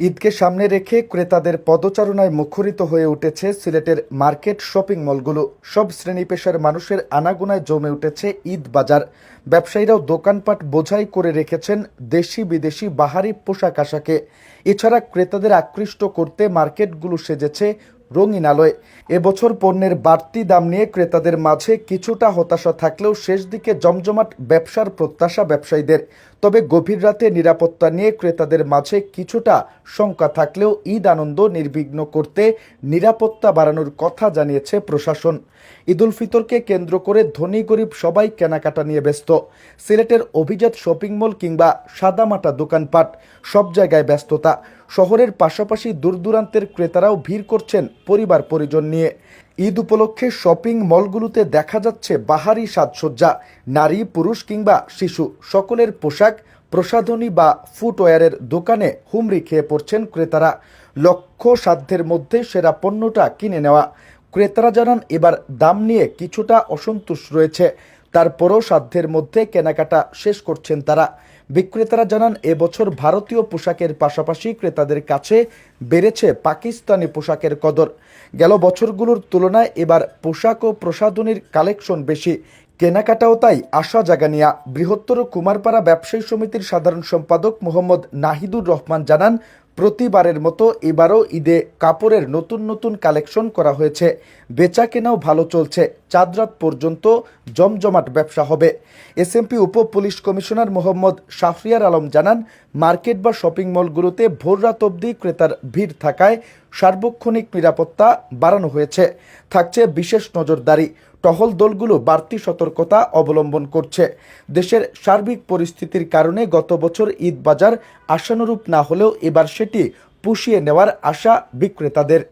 ঈদকে সামনে রেখে ক্রেতাদের পদচারণায় মুখরিত হয়ে উঠেছে সিলেটের মার্কেট শপিং মলগুলো। সব শ্রেণি পেশার মানুষের আনাগোনায় জমে উঠেছে ঈদ বাজার। ব্যবসায়ীরাও দোকানপাট বোঝাই করে রেখেছেন দেশি বিদেশি বাহারি পোশাক আশাকে। এছাড়া ক্রেতাদের আকৃষ্ট করতে মার্কেটগুলো সেজেছে রঙিন আলোয়। এবছর পণ্যের বাড়তি দাম নিয়ে ক্রেতাদের মাঝে কিছুটা হতাশা থাকলেও শেষ দিকে জমজমাট ব্যবসার প্রত্যাশা ব্যবসায়ীদের। তবে গভীর রাতে নিরাপত্তা নিয়ে ক্রেতাদের মাঝে কিছুটা শঙ্কা থাকলেও ঈদ আনন্দ নির্বিঘ্ন করতে নিরাপত্তা বাড়ানোর কথা জানিয়েছে প্রশাসন। ঈদুল ফিতরকে কেন্দ্র করে ধনী গরিব সবাই কেনাকাটা নিয়ে ব্যস্ত। সিলেটের অভিজাত শপিং মল কিংবা সাদামাটা দোকানপাট সব জায়গায় ব্যস্ততা। শহরের পাশাপাশি দূরদূরান্তের ক্রেতারাও ভিড় করছেন পরিবার পরিজন নিয়ে। ঈদ উপলক্ষে শপিং মলগুলোতে দেখা যাচ্ছে বাহারি সাজসজ্জা, নারী, পুরুষ কিংবা শিশু। সকলের পোশাক, প্রসাধনী বা ফুটওয়্যারের দোকানে হুমড়ি খেয়ে পড়ছেন ক্রেতারা। লক্ষ্য সাধ্যের মধ্যে সেরা পণ্যটা কিনে নেওয়া। ক্রেতারা জানান, এবার দাম নিয়ে কিছুটা অসন্তোষ রয়েছে। তারপরও সাধ্যের মধ্যে কেনাকাটা শেষ করছেন তারা। বিক্রেতারা জানান, এবছর ভারতীয় পোশাকের পাশাপাশি ক্রেতাদের কাছে বেড়েছে পাকিস্তানি পোশাকের কদর। গেল বছরগুলোর তুলনায় এবার পোশাক ও প্রসাধনীর কালেকশন বেশি। কেনাকাটাও তাই আশা জাগানিয়া। বৃহত্তর কুমারপাড়া ব্যবসায়ী সমিতির সাধারণ সম্পাদক মোহাম্মদ নাহিদুর রহমান জানান প্রতিবারের মতো এবারও ঈদে কাপড়ের নতুন নতুন কালেকশন করা হয়েছে। বেচা কেনাও ভালো চলছে। চাঁদরাত পর্যন্ত জমজমাট ব্যবসা হবে। এসএমপি উপ পুলিশ কমিশনার মোহাম্মদ শাফরিয়ার আলম জানান, মার্কেট বা শপিং মলগুলোতে ভোররাত অবধি ক্রেতার ভিড় থাকায় সার্বক্ষণিক নিরাপত্তা বাড়ানো হয়েছে। থাকছে বিশেষ নজরদারি। টহল দলগুলো বাড়তি সতর্কতা অবলম্বন করছে। দেশের সার্বিক পরিস্থিতির কারণে গত বছর ঈদ বাজার আশানুরূপ না হলেও এবার সেটি পুষিয়ে নেওয়ার আশা বিক্রেতাদের।